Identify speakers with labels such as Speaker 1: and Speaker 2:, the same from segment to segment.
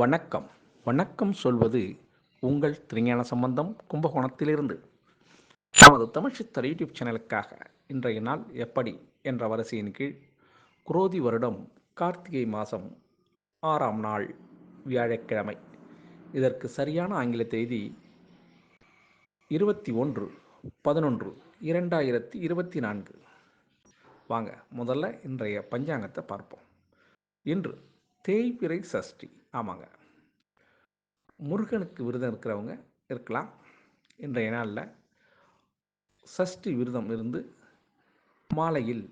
Speaker 1: வணக்கம். வணக்கம் சொல்வது உங்கள் திருஞான சம்பந்தம் கும்பகோணத்திலிருந்து. நமது தமிழ் சித்தர் யூடியூப் சேனலுக்காக இன்றைய நாள் எப்படி என்ற வரிசையின் கீழ் குரோதி வருடம் கார்த்திகை மாதம் ஆறாம் நாள் வியாழக்கிழமை. இதற்கு சரியான ஆங்கில தேதி இருபத்தி ஒன்று பதினொன்று இரண்டாயிரத்தி இருபத்தி நான்கு. வாங்க முதல்ல இன்றைய பஞ்சாங்கத்தை பார்ப்போம். இன்று தேய்பிறை சஷ்டி. ஆமாங்க. முருகனுக்கு விரதம் இருக்கிறவங்க இருக்கலாம். இன்றைய நாளில் சஷ்டி விரதம் இருந்து மாலையில்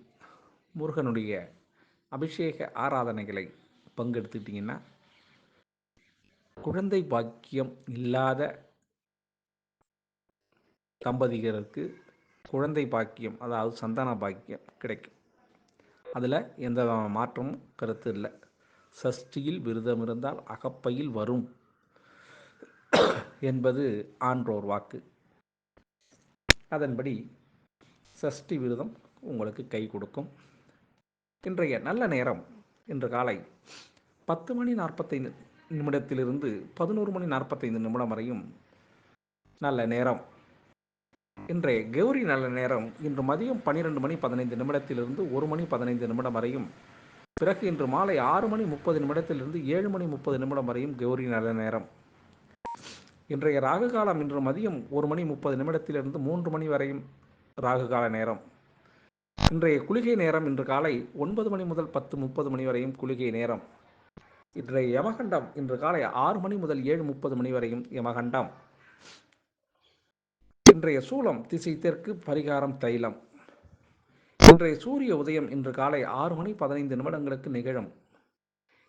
Speaker 1: முருகனுடைய அபிஷேக ஆராதனைகளை பங்கெடுத்துக்கிட்டிங்கன்னா குழந்தை பாக்கியம் இல்லாத தம்பதிகருக்கு குழந்தை பாக்கியம் அதாவது சந்தான பாக்கியம் கிடைக்கும். அதில் எந்த மாற்றமும் கருத்து இல்லை. சஷ்டியில் விரதம் இருந்தால் அகப்பையில் வரும் என்பது ஆன்றோர் வாக்கு. அதன்படி சஷ்டி விரதம் உங்களுக்கு கை கொடுக்கும். இன்றைய நல்ல நேரம் இன்று காலை பத்து மணி நாற்பத்தைந்து நிமிடத்திலிருந்து பதினோரு மணி நாற்பத்தைந்து நிமிடம் வரையும் நல்ல நேரம். இன்றைய கௌரி நல்ல நேரம் இன்று மதியம் பன்னிரெண்டு மணி பதினைந்து நிமிடத்திலிருந்து ஒரு மணி பதினைந்து நிமிடம் வரையும் பிறகு இன்று மாலை ஆறு மணி முப்பது நிமிடத்திலிருந்து ஏழு மணி முப்பது நிமிடம் வரையும் கௌரி நல்ல நேரம். இன்றைய ராகு காலம் இன்று மதியம் ஒரு மணி முப்பது நிமிடத்திலிருந்து மூன்று மணி வரையும் ராகு கால நேரம். இன்றைய குளிகை நேரம் இன்று காலை ஒன்பது மணி முதல் பத்து முப்பது மணி வரையும் குளிகை நேரம். இன்றைய யமகண்டம் இன்று காலை ஆறு மணி முதல் ஏழு முப்பது மணி வரையும் யமகண்டம். இன்றைய சூலம் திசை தெற்கு பரிகாரம் தைலம். இன்றைய சூரிய உதயம் இன்று காலை ஆறு மணி பதினைந்து நிமிடங்களுக்கு நிகழும்.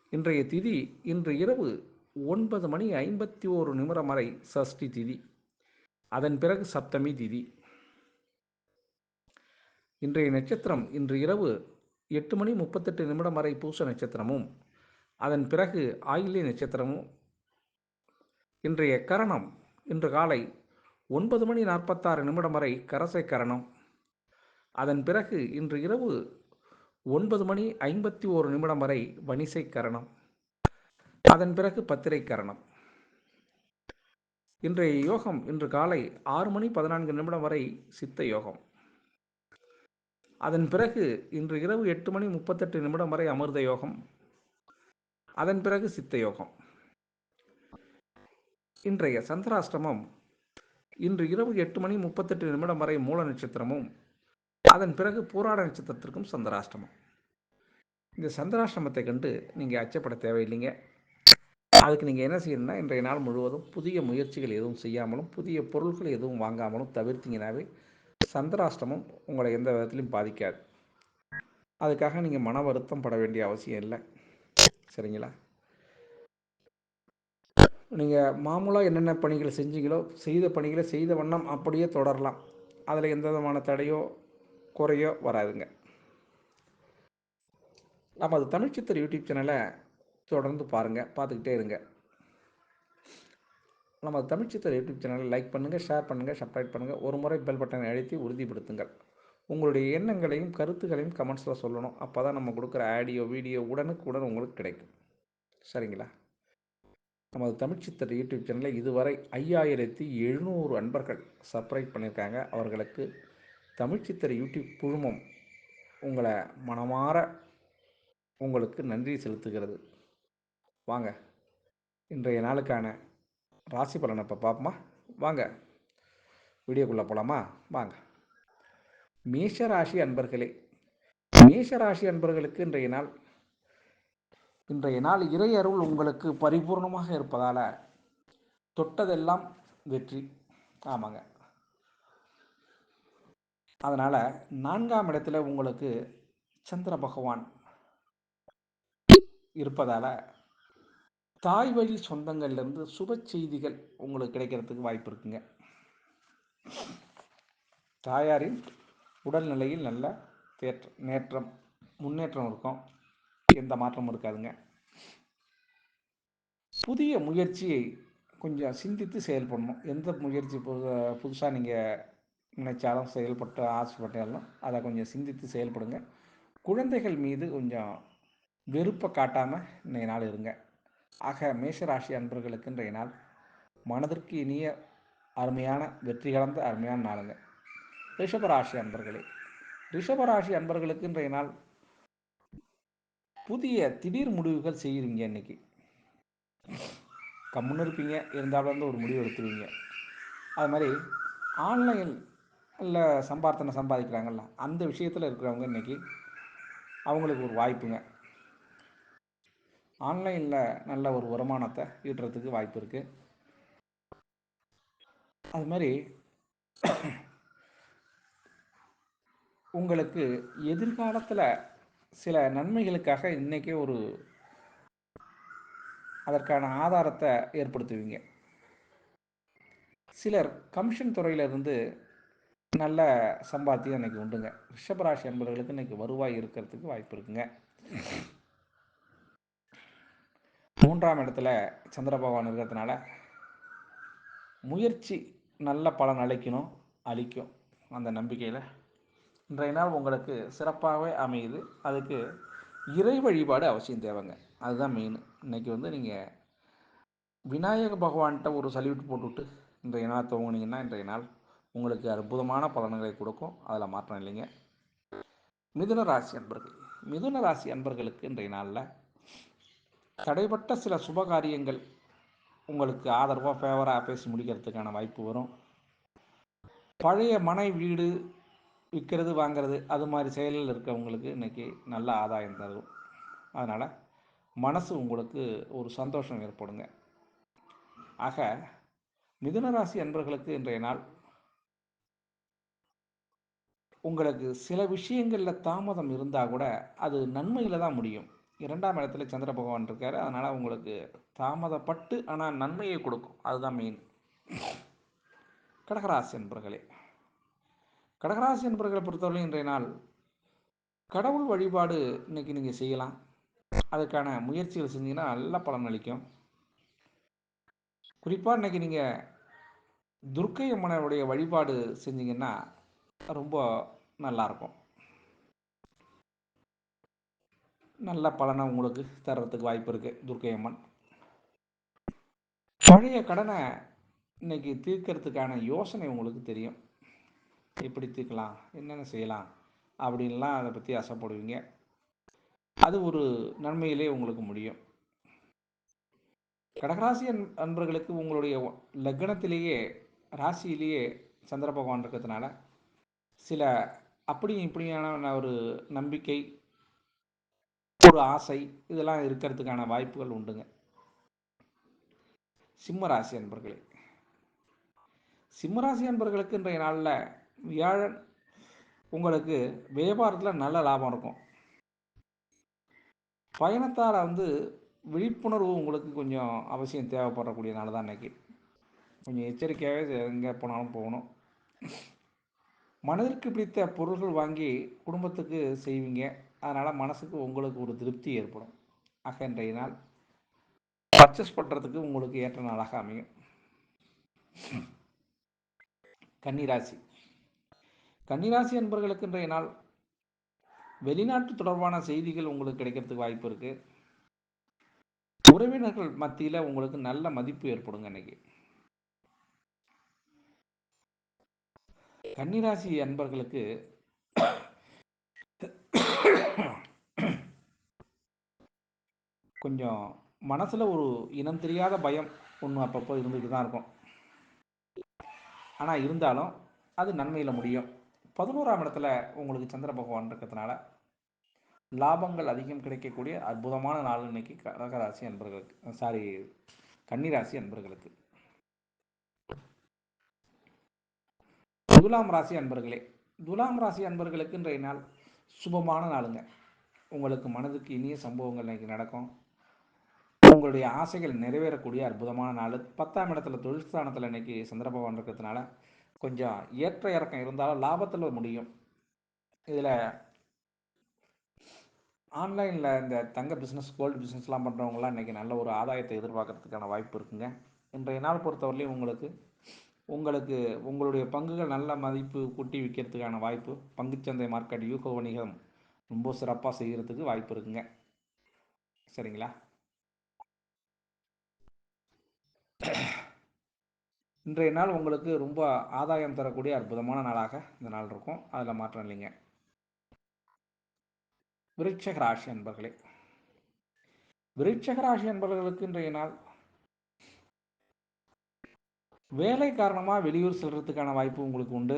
Speaker 1: இன்றைய திதி இன்று இரவு ஒன்பது மணி ஐம்பத்தி ஓரு நிமிடம் வரை சஷ்டி திதி. அதன் பிறகு சப்தமி திதி. இன்றைய நட்சத்திரம் இன்று இரவு எட்டு மணி முப்பத்தெட்டு நிமிடம் வரை பூச நட்சத்திரமும் அதன் பிறகு ஆயில்ய நட்சத்திரமும். இன்றைய கரணம் இன்று காலை ஒன்பது மணி நாற்பத்தாறு நிமிடம் வரை கரசை கரணம். அதன் பிறகு இன்று இரவு ஒன்பது மணி ஐம்பத்தி ஓரு நிமிடம் வரை வணிசை கரணம். அதன் பிறகு பத்திரை கரணம். இன்றைய யோகம் இன்று காலை ஆறு மணி பதினான்கு நிமிடம் வரை சித்த யோகம். அதன் பிறகு இன்று இரவு எட்டு மணி முப்பத்தெட்டு நிமிடம் வரை அமிர்த யோகம். அதன் பிறகு சித்த யோகம். இன்றைய சந்திராஷ்டிரமம் இன்று இரவு எட்டு மணி முப்பத்தெட்டு நிமிடம் வரை மூல நட்சத்திரமும் அதன் பிறகு பூராட நட்சத்திரத்திற்கும் சந்திராஷ்டமம். இந்த சந்திராஷ்டமத்தை கண்டு நீங்கள் அச்சப்பட தேவையில்லைங்க. அதுக்கு நீங்கள் என்ன செய்யணும்னா இன்றைய நாள் முழுவதும் புதிய முயற்சிகள் எதுவும் செய்யாமலும் புதிய பொருட்கள் எதுவும் வாங்காமலும் தவிர்த்திங்கனாவே சந்திராஷ்டமம் உங்களை எந்த விதத்திலையும் பாதிக்காது. அதுக்காக நீங்கள் மன வருத்தம் பட வேண்டிய அவசியம் இல்லை. சரிங்களா? நீங்கள் மாமூலாக என்னென்ன பணிகளை செஞ்சீங்களோ செய்த பணிகளை செய்த வண்ணம் அப்படியே தொடரலாம். அதில் எந்த விதமான தடையோ குறையோ வராதுங்க. நமது தமிழ்ச்சித்தர் யூடியூப் சேனலை தொடர்ந்து பாருங்கள் பார்த்துக்கிட்டே இருங்க. நமது தமிழ்ச்சித்தர் யூடியூப் சேனலை லைக் பண்ணுங்கள் ஷேர் பண்ணுங்கள் சப்ஸ்கிரைப் பண்ணுங்கள் ஒரு முறை பெல் பட்டனை அழுத்தி உறுதிப்படுத்துங்கள். உங்களுடைய எண்ணங்களையும் கருத்துக்களையும் கமெண்ட்ஸில் சொல்லணும். அப்போ தான் நம்ம கொடுக்குற ஆடியோ வீடியோ உடனுக்குடன் உங்களுக்கு கிடைக்கும். சரிங்களா? நமது தமிழ்ச்சித்தர் யூடியூப் சேனலில் இதுவரை ஐயாயிரத்தி எழுநூறு அன்பர்கள் சப்ஸ்கிரைப் பண்ணியிருக்காங்க. அவர்களுக்கு தமிழ்ச்சித்தர் யூடியூப் குழுமம் உங்களை மனமாற உங்களுக்கு நன்றி செலுத்துகிறது. வாங்க இன்றைய நாளுக்கான ராசி பலனை இப்போ பார்ப்போமா வாங்க வீடியோக்குள்ளே போகலாமா வாங்க. மேஷராசி அன்பர்களே மேஷராசி அன்பர்களுக்கு இன்றைய நாள் இன்றைய நாள் இறை அருள் உங்களுக்கு பரிபூர்ணமாக இருப்பதால் தொட்டதெல்லாம் வெற்றி. ஆமாங்க. அதனால் நான்காம் இடத்துல உங்களுக்கு சந்திர பகவான் இருப்பதால் தாய் வழி சொந்தங்கள்லேருந்து சுப செய்திகள் உங்களுக்கு கிடைக்கிறதுக்கு வாய்ப்பு இருக்குங்க. தாயாரின் உடல்நிலையில் நல்ல தேற்ற நேற்றம் முன்னேற்றம் இருக்கும். எந்த மாற்றமும் இருக்காதுங்க. புதிய முயற்சியை கொஞ்சம் சிந்தித்து செயல்படணும். எந்த முயற்சி புது புதுசாக நீங்கள் நினைச்சாலும் செயல்பட்டு ஆசைப்பட்டாலும் அதை கொஞ்சம் சிந்தித்து செயல்படுங்க. குழந்தைகள் மீது கொஞ்சம் வெறுப்பை காட்டாமல் இன்றைய நாள் இருங்க. ஆக மேஷராசி அன்பர்களுக்கு இன்றைய நாள் மனதிற்கு இனிய அருமையான வெற்றி கலந்த அருமையான நாளுங்க. ரிஷபராசி அன்பர்களே ரிஷபராசி அன்பர்களுக்கு இன்றைய நாள் புதிய திடீர் முடிவுகள் செய்கிறீங்க இன்னைக்கு. கம்முன்னு இருப்பீங்க இருந்தாலும் வந்து ஒரு முடிவு எடுத்துருவீங்க. அது மாதிரி ஆன்லைன் இல்லை சம்பார்த்தனை சம்பாதிக்கிறாங்கல்ல அந்த விஷயத்தில் இருக்கிறவங்க இன்றைக்கி அவங்களுக்கு ஒரு வாய்ப்புங்க. ஆன்லைனில் நல்ல ஒரு வருமானத்தை ஈட்டுறதுக்கு வாய்ப்பு இருக்குது அது மாதிரி உங்களுக்கு எதிர்காலத்தில் சில நன்மைகளுக்காக இன்றைக்கே ஒரு அதற்கான ஆதாரத்தை ஏற்படுத்துவீங்க. சிலர் கமிஷன் துறையிலிருந்து நல்ல சம்பாத்தியம் இன்றைக்கி உண்டுங்க. ரிஷபராசி அன்பர்களுக்கு இன்றைக்கி வருவாய் இருக்கிறதுக்கு வாய்ப்பு இருக்குங்க. மூன்றாம் இடத்துல சந்திர பகவான் இருக்கிறதுனால முயற்சி நல்ல பலன் அளிக்கணும் அளிக்கும் அந்த நம்பிக்கையில். இன்றைய நாள் உங்களுக்கு சிறப்பாகவே அமையுது. அதுக்கு இறை வழிபாடு அவசியம் தேவைங்க. அதுதான் மெயின் இன்றைக்கி வந்து நீங்கள் விநாயக பகவான்கிட்ட ஒரு சல்யூட் போட்டுவிட்டு இன்றைய நாள் துவங்கினீங்கன்னா இன்றைய நாள் உங்களுக்கு அற்புதமான பலன்களை கொடுக்கும். அதில் மாற்றம் இல்லைங்க. மிதுன ராசி அன்பர்கள். மிதுன ராசி அன்பர்களுக்கு இன்றைய நாளில் தடைப்பட்ட சில சுபகாரியங்கள் உங்களுக்கு ஆதரவாக ஃபேவராக பேசி முடிக்கிறதுக்கான வாய்ப்பு வரும். பழைய மனை வீடு விற்கிறது வாங்கிறது அது மாதிரி செயலில் இருக்கிறவங்களுக்கு இன்றைக்கி நல்ல ஆதாயம் தரும். அதனால் மனசு உங்களுக்கு ஒரு சந்தோஷம் ஏற்படுங்க. ஆக மிதுனராசி அன்பர்களுக்கு இன்றைய நாள் உங்களுக்கு சில விஷயங்களில் தாமதம் இருந்தால் கூட அது நன்மையில் தான் முடியும். இரண்டாம் இடத்துல சந்திர பகவான் இருக்கார். அதனால் உங்களுக்கு தாமதப்பட்டு ஆனால் நன்மையை கொடுக்கும். அதுதான் மெயின் கடகராசி என்பர்களே கடகராசி என்பர்களை பொறுத்தவரை இன்றைய நாள் கடவுள் வழிபாடு இன்றைக்கி நீங்கள் செய்யலாம். அதுக்கான முயற்சிகள் செஞ்சீங்கன்னா நல்ல பலன் அளிக்கும். குறிப்பாக இன்றைக்கி நீங்கள் துர்க்கை அம்மனுடைய வழிபாடு செஞ்சீங்கன்னா ரொம்ப நல்லாயிருக்கும் நல்ல பலனை உங்களுக்கு தர்றதுக்கு வாய்ப்பு இருக்குது துர்க்கை அம்மன் பழைய கடனை இன்னைக்கு தீர்க்கறதுக்கான யோசனை உங்களுக்கு தெரியும். எப்படி தீர்க்கலாம் என்னென்ன செய்யலாம் அப்படின்லாம் அதை பற்றி ஆசைப்படுவீங்க. அது ஒரு நன்மையிலே உங்களுக்கு முடியும். கடகராசி அன்பர்களுக்கு உங்களுடைய லக்னத்திலேயே ராசியிலேயே சந்திர பகவான் இருக்கிறதுனால சில அப்படியும் இப்படியான ஒரு நம்பிக்கை ஒரு ஆசை இதெல்லாம் இருக்கிறதுக்கான வாய்ப்புகள் உண்டுங்க. சிம்மராசி அன்பர்களே சிம்மராசி அன்பர்களுக்கு இன்றைய நாளில் வியாழன் உங்களுக்கு வியாபாரத்தில் நல்ல லாபம் இருக்கும். பயணத்தால் வந்து விழிப்புணர்வு உங்களுக்கு கொஞ்சம் அவசியம் தேவைப்படக்கூடிய நாள் தான் இன்றைக்கி கொஞ்சம் எச்சரிக்கையாகவே எங்கே போனாலும் போகணும். மனதிற்கு பிடித்த பொருள்கள் வாங்கி குடும்பத்துக்கு செய்வீங்க. அதனால் மனசுக்கு உங்களுக்கு ஒரு திருப்தி ஏற்படும். ஆக இன்றைய நாள் பர்ச்சேஸ் பண்ணுறதுக்கு உங்களுக்கு ஏற்ற நாளாக அமையும். கன்னிராசி. கன்னிராசி என்பர்களுக்கு இன்றைய நாள் வெளிநாட்டு தொடர்பான செய்திகள் உங்களுக்கு கிடைக்கிறதுக்கு வாய்ப்பு இருக்குது உறவினர்கள் மத்தியில் உங்களுக்கு நல்ல மதிப்பு ஏற்படுங்க இன்றைக்கி கன்னிராசி அன்பர்களுக்கு கொஞ்சம் மனசில் ஒரு இனம் தெரியாத பயம் ஒன்று அப்பப்போ இருந்துகிட்டு தான் இருக்கும். ஆனால் இருந்தாலும் அது நன்மையில் முடியும். பதினோராம் இடத்துல உங்களுக்கு சந்திர பகவான் இருக்கிறதுனால லாபங்கள் அதிகம் கிடைக்கக்கூடிய அற்புதமான நாள் இன்னைக்கு கடகராசி அன்பர்களுக்கு சாரி கன்னிராசி அன்பர்களுக்கு. துலாம் ராசி அன்பர்களே துலாம் ராசி அன்பர்களுக்கு இன்றைய நாள் சுபமான நாளுங்க. உங்களுக்கு மனதுக்கு இனிய சம்பவங்கள் இன்னைக்கு நடக்கும். உங்களுடைய ஆசைகள் நிறைவேறக்கூடிய அற்புதமான நாள். பத்தாம் இடத்துல தொழில் ஸ்தானத்தில் இன்னைக்கு சந்திர பகவான் இருக்கிறதுனால கொஞ்சம் ஏற்ற இறக்கம் இருந்தாலும் லாபத்தில் முடியும். இதில் ஆன்லைனில் இந்த தங்க பிஸ்னஸ் கோல்டு பிஸ்னஸ்லாம் பண்ணுறவங்களாம் இன்றைக்கி நல்ல ஒரு ஆதாயத்தை எதிர்பார்க்கறதுக்கான வாய்ப்பு இருக்குங்க. இன்றைய நாள் பொறுத்தவரையிலையும் உங்களுக்கு உங்களுக்கு உங்களுடைய பங்குகள் நல்ல மதிப்பு கூட்டி விற்கிறதுக்கான வாய்ப்பு பங்குச்சந்தை மார்க்கெட் யூக வணிகம் ரொம்ப சிறப்பாக செய்கிறதுக்கு வாய்ப்பு இருக்குங்க. சரிங்களா? இன்றைய நாள் உங்களுக்கு ரொம்ப ஆதாயம் தரக்கூடிய அற்புதமான நாளாக இந்த நாள் இருக்கும். அதில் மாற்றம் இல்லைங்க. விருட்சக ராசி விருட்சகராசி என்பவர்களுக்கு இன்றைய நாள் வேலை காரணமாக வெளியூர் செல்றதுக்கான வாய்ப்பு உங்களுக்கு உண்டு?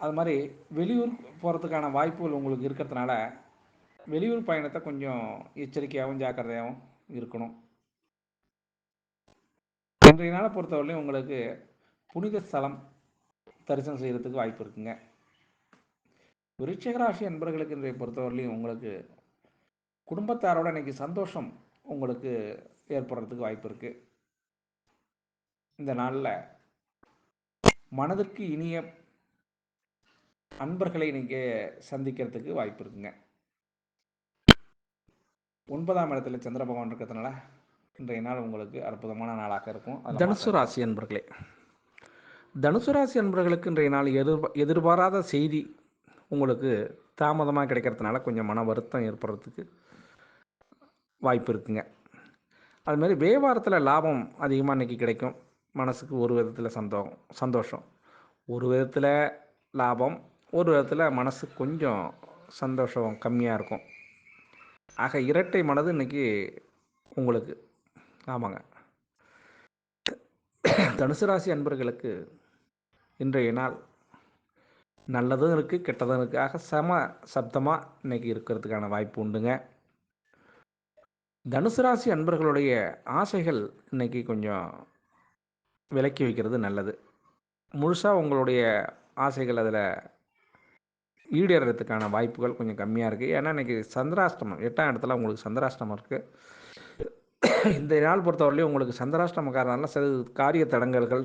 Speaker 1: அது மாதிரி வெளியூர் போகிறதுக்கான வாய்ப்புகள் உங்களுக்கு இருக்கிறதுனால வெளியூர் பயணத்தை கொஞ்சம் எச்சரிக்கையாகவும் ஜாக்கிரதையாகவும் இருக்கணும். இன்றைய நாளை பொறுத்தவரையிலையும் உங்களுக்கு புனித ஸ்தலம் தரிசனம் செய்கிறதுக்கு வாய்ப்பு இருக்குங்க. விருச்சிகராசி அன்பர்களுக்கு இன்றைய பொறுத்தவரையிலையும் உங்களுக்கு குடும்பத்தாரோட இன்னைக்கு சந்தோஷம் உங்களுக்கு ஏற்படுறதுக்கு வாய்ப்பு இருக்கு. இந்த நாளில் மனதிற்கு இனிய அன்பர்களை நீங்கள் சந்திக்கிறதுக்கு வாய்ப்பு இருக்குங்க. ஒன்பதாம் இடத்துல சந்திர பகவான் இருக்கிறதுனால இன்றைய நாள் உங்களுக்கு அற்புதமான நாளாக இருக்கும். தனுசு ராசி அன்பர்களே தனுசு ராசி அன்பர்களுக்கு இன்றைய நாள் எதிர் எதிர்பாராத செய்தி உங்களுக்கு தாமதமாக கிடைக்கிறதுனால கொஞ்சம் மன வருத்தம் ஏற்படுறதுக்கு வாய்ப்பு இருக்குங்க. அது மாதிரி வியாபாரத்தில் லாபம் அதிகமாக இன்றைக்கி கிடைக்கும். மனசுக்கு ஒரு விதத்தில் சந்தோ சந்தோஷம். ஒரு விதத்தில் லாபம் ஒரு விதத்தில் மனசு கொஞ்சம் சந்தோஷம் கம்மியாக இருக்கும். ஆக இரட்டை மனது இன்றைக்கி உங்களுக்கு. ஆமாங்க. தனுசு ராசி அன்பர்களுக்கு இன்றைய நாள் நல்லதும் இருக்குது கெட்டதும் இருக்குது ஆக சம சப்தமாக இன்றைக்கி இருக்கிறதுக்கான வாய்ப்பு உண்டுங்க. தனுசு ராசி அன்பர்களுடைய ஆசைகள் இன்றைக்கி கொஞ்சம் விலக்கி வைக்கிறது நல்லது. முழுசாக உங்களுடைய ஆசைகள் அதில் ஈடேறதுக்கான வாய்ப்புகள் கொஞ்சம் கம்மியாக இருக்குது ஏன்னா இன்றைக்கி சந்திராஷ்டமம் எட்டாம் இடத்துல உங்களுக்கு சந்திராஷ்டமம் இருக்குது இந்த நாள் பொறுத்தவரையிலையும் உங்களுக்கு சந்திராஷ்டம காரணம்லாம் சில காரிய தடங்கல்கள்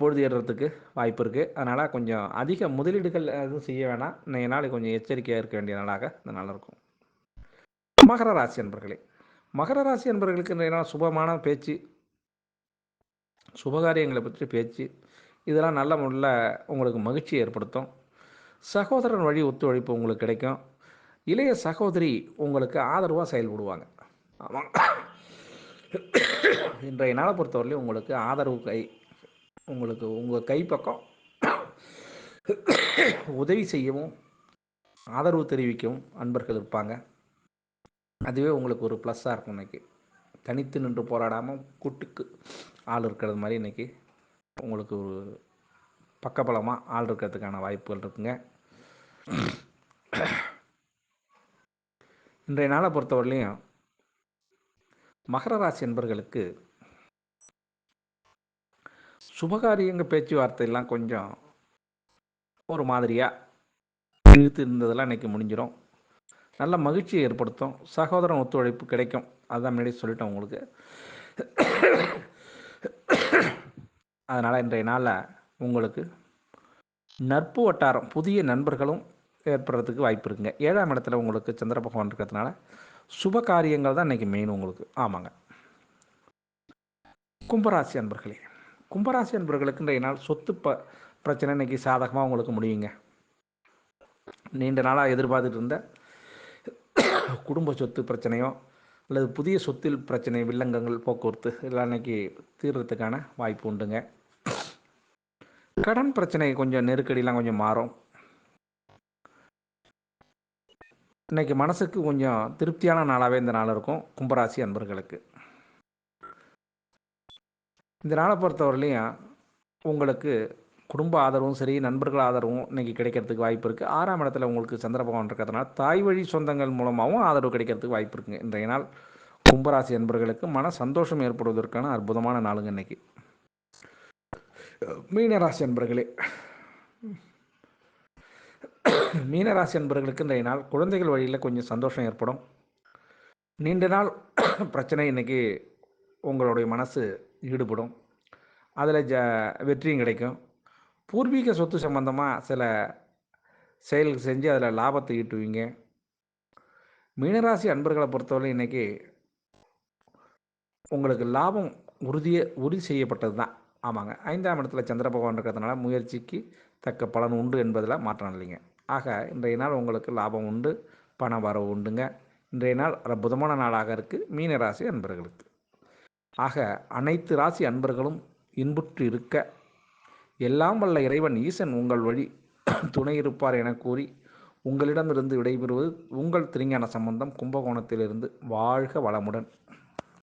Speaker 1: பொழுது ஏறுறதுக்கு வாய்ப்பு இருக்குது அதனால் கொஞ்சம் அதிக முதலீடுகள் எதுவும் செய்ய வேணாம். இன்றைய நாள் கொஞ்சம் எச்சரிக்கையாக இருக்க வேண்டிய நாளாக இந்த நாள் இருக்கும். மகர ராசி அன்பர்களே மகர ராசி அன்பர்களுக்கு என்ன சுபமான பேச்சு சுபகாரியங்களை பற்றி பேச்சு இதெல்லாம் நல்ல முறையில் உங்களுக்கு மகிழ்ச்சியை ஏற்படுத்தும். சகோதரன் வழி ஒத்துழைப்பு உங்களுக்கு கிடைக்கும். இளைய சகோதரி உங்களுக்கு ஆதரவாக செயல்படுவாங்க. ஆமாம் இன்றைய நாளை பொறுத்தவரையிலும் உங்களுக்கு ஆதரவு கை உங்களுக்கு உங்கள் கைப்பக்கம் உதவி செய்யவும் ஆதரவு தெரிவிக்கவும் அன்பர்கள் இருப்பாங்க. அதுவே உங்களுக்கு ஒரு ப்ளஸ்ஸாக இருக்கும் இன்றைக்கி தனித்து நின்று போராடாமல் கூட்டுக்கு ஆள் இருக்கிறது மாதிரி இன்றைக்கி உங்களுக்கு ஒரு பக்கபலமாக ஆள் இருக்கிறதுக்கான வாய்ப்புகள் இருக்குங்க. இன்றைய நாளை பொறுத்தவரையிலையும் மகர ராசி என்பர்களுக்கு சுபகாரியங்க பேச்சுவார்த்தையெல்லாம் கொஞ்சம் ஒரு மாதிரியாக இழுத்து இருந்ததெல்லாம் இன்றைக்கி முடிஞ்சிடும் நல்ல மகிழ்ச்சியை ஏற்படுத்தும். சகோதரன் ஒத்துழைப்பு கிடைக்கும். அதுதான் முன்னாடி சொல்லிட்டேன் உங்களுக்கு. அதனால் இன்றைய நாளில் உங்களுக்கு நட்பு வட்டாரம் புதிய நண்பர்களும் ஏற்படுறதுக்கு வாய்ப்பு இருக்குங்க. ஏழாம் இடத்துல உங்களுக்கு சந்திர பகவான் இருக்கிறதுனால சுப காரியங்கள் தான் இன்றைக்கி மெயின் உங்களுக்கு. ஆமாங்க. கும்பராசி அன்பர்களே கும்பராசி அன்பர்களுக்கு இன்றைய நாள் சொத்து ப பிரச்சனை இன்றைக்கி சாதகமாக உங்களுக்கு முடியுங்க. நீண்ட நாளாக எதிர்பார்த்துட்டு இருந்த குடும்ப சொத்து பிரச்சனையோ அல்லது புதிய சொத்தில் பிரச்சனை வில்லங்கங்கள் போக்குவரத்து இதெல்லாம் இன்றைக்கி தீர்றதுக்கான வாய்ப்பு உண்டுங்க. கடன் பிரச்சனை கொஞ்சம் நெருக்கடிலாம் கொஞ்சம் மாறும். இன்றைக்கி மனசுக்கு கொஞ்சம் திருப்தியான நாளாகவே இந்த நாள் இருக்கும் கும்பராசி அன்பர்களுக்கு. இந்த நாளை பொறுத்தவரையிலையும் உங்களுக்கு குடும்ப ஆதரவும் சரி நண்பர்கள் ஆதரவும் இன்றைக்கி கிடைக்கிறதுக்கு வாய்ப்பு இருக்குது ஆறாம் இடத்துல உங்களுக்கு சந்திர பகவான் இருக்கிறதுனால தாய் வழி சொந்தங்கள் மூலமாகவும் ஆதரவு கிடைக்கிறதுக்கு வாய்ப்பு இருக்குங்க. இன்றைய நாள் கும்பராசி நண்பர்களுக்கு மன சந்தோஷம் ஏற்படுவதற்கான அற்புதமான நாளுங்க இன்னைக்கு. மீனராசி அன்பர்களே மீனராசி அன்பர்களுக்கு இன்றைய நாள் குழந்தைகள் வழியில் கொஞ்சம் சந்தோஷம் ஏற்படும். நீண்ட நாள் பிரச்சனை இன்றைக்கி உங்களுடைய மனசு ஈடுபடும். அதில் ஜ வெற்றியும் கிடைக்கும். பூர்வீக சொத்து சம்பந்தமாக சில செயல்கள் செஞ்சு அதில் லாபத்தை ஈட்டுவீங்க. மீனராசி அன்பர்களை பொறுத்தவரை இன்றைக்கி உங்களுக்கு லாபம் உறுதிய உறுதி செய்யப்பட்டது தான் ஆமாங்க. ஐந்தாம் இடத்துல சந்திர பகவான் இருக்கிறதுனால முயற்சிக்கு தக்க பலன் உண்டு என்பதில் மாற்றம் இல்லைங்க. ஆக இன்றைய நாள் உங்களுக்கு லாபம் உண்டு பண வரவு உண்டுங்க. இன்றைய நாள் அற்புதமான நாளாக இருக்குது மீன ராசி அன்பர்களுக்கு. ஆக அனைத்து ராசி அன்பர்களும் இன்புற்று இருக்க எல்லாம் வல்ல இறைவன் ஈசன் உங்கள் வழி. துணை இருப்பார் என கூறி உங்களிடமிருந்து விடைபெறுவது உங்கள் திருஞான சம்பந்தம் கும்பகோணத்திலிருந்து. வாழ்க வளமுடன்.